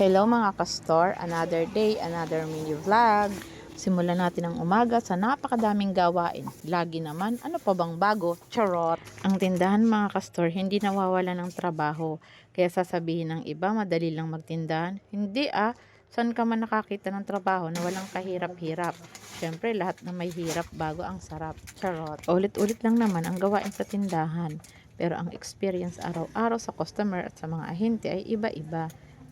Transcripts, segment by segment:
Hello mga kastor, another day, another mini vlog. Simulan natin ang umaga sa napakadaming gawain. Lagi naman, ano pa bang bago? Charot! Ang tindahan mga kastor, hindi nawawala ng trabaho. Kaya sasabihin ng iba, madali lang magtindahan. Hindi ah, saan ka man nakakita ng trabaho na walang kahirap-hirap? Siyempre, lahat na may hirap bago ang sarap. Charot! Ulit-ulit lang naman ang gawain sa tindahan. Pero ang experience araw-araw sa customer at sa mga ahente ay iba-iba.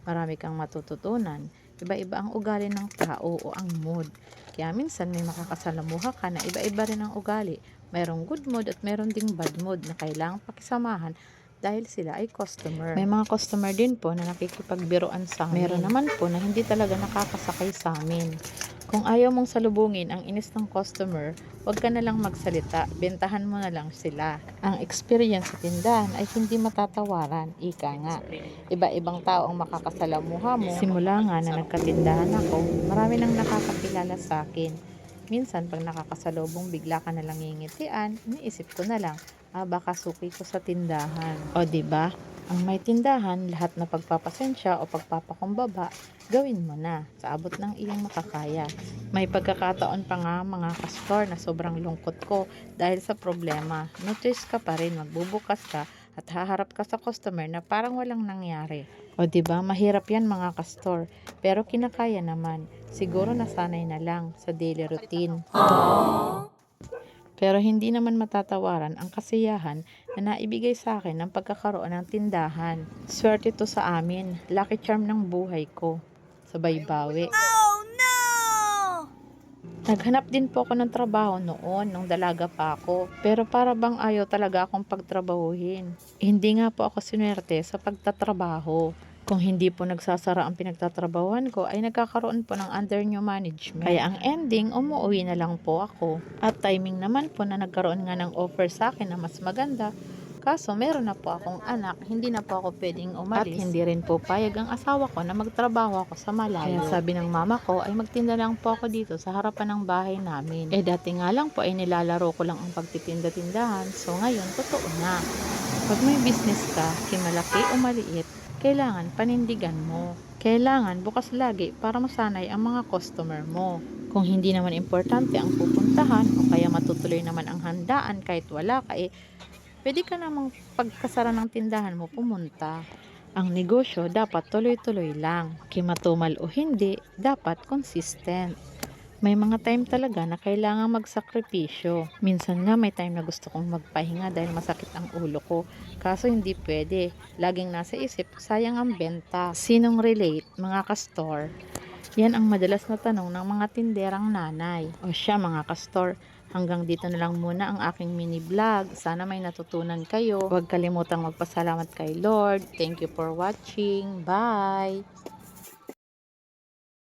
Marami kang matututunan. Iba-iba ang ugali ng tao o ang mood. Kaya minsan may makakasalamuha ka na iba-iba rin ang ugali. Mayroong good mood at mayroong ding bad mood na kailangang pakisamahan dahil sila ay customer. May mga customer din po na nakikipagbiruan sa amin. Meron naman po na hindi talaga nakakasakay sa amin. Kung ayaw mong salubungin ang inis ng customer, huwag ka na lang magsalita, bentahan mo na lang sila. Ang experience sa tindahan ay hindi matatawaran, ika nga. Iba-ibang tao ang makakasalamuha mo. Simula nga na nagkatindahan ako, marami nang nakakakilala sa akin. Minsan pag nakakasalubong bigla ka na lang ngingitian, iniisip ko na lang, ah baka suki ko sa tindahan. O 'di ba? Ang may tindahan, lahat na pagpapasensya o pagpapakumbaba, gawin mo na sa abot ng iyong makakaya. May pagkakataon pa nga mga kastor na sobrang lungkot ko dahil sa problema. No choice ka pa rin, magbubukas ka at haharap ka sa customer na parang walang nangyari. O ba mahirap yan mga kastor, pero kinakaya naman. Siguro nasanay na lang sa daily routine. Pero hindi naman matatawaran ang kasiyahan na naibigay sa akin ng pagkakaroon ng tindahan. Swerte to sa amin, lucky charm ng buhay ko. Sabay bawi. Naghanap din po ako ng trabaho noon, nung dalaga pa ako. Pero para bang ayaw talaga akong pagtrabahuhin. Hindi nga po ako sinwerte sa pagtatrabaho. Kung hindi po nagsasara ang pinagtatrabahuhan ko, ay nagkakaroon po ng under new management. Kaya ang ending, umuwi na lang po ako. At timing naman po na nagkaroon nga ng offer sa akin na mas maganda, Kaso meron na po akong anak, hindi na po ako pwedeng umalis. At hindi rin po payag ang asawa ko na magtrabaho ako sa malayo. Kaya sabi ng mama ko ay magtinda lang po ako dito sa harapan ng bahay namin. Eh dati nga lang po ay nilalaro ko lang ang pagtitinda-tindahan. So ngayon, totoo na. Pag may business ka, kimalaki o maliit, kailangan panindigan mo. Kailangan bukas lagi para masanay ang mga customer mo. Kung hindi naman importante ang pupuntahan o kaya matutuloy naman ang handaan kahit wala ka eh, pwede ka namang pagkasara ng tindahan mo pumunta. Ang negosyo dapat tuloy-tuloy lang. Kimatumal o hindi, dapat consistent. May mga time talaga na kailangan magsakripisyo. Minsan nga may time na gusto kong magpahinga dahil masakit ang ulo ko. Kaso hindi pwede. Laging nasa isip, sayang ang benta. Sinong relate, mga kastor? Yan ang madalas na tanong ng mga tinderang nanay. O siya mga kastor, hanggang dito na lang muna ang aking mini vlog. Sana may natutunan kayo. Huwag kalimutang magpasalamat kay Lord. Thank you for watching. Bye!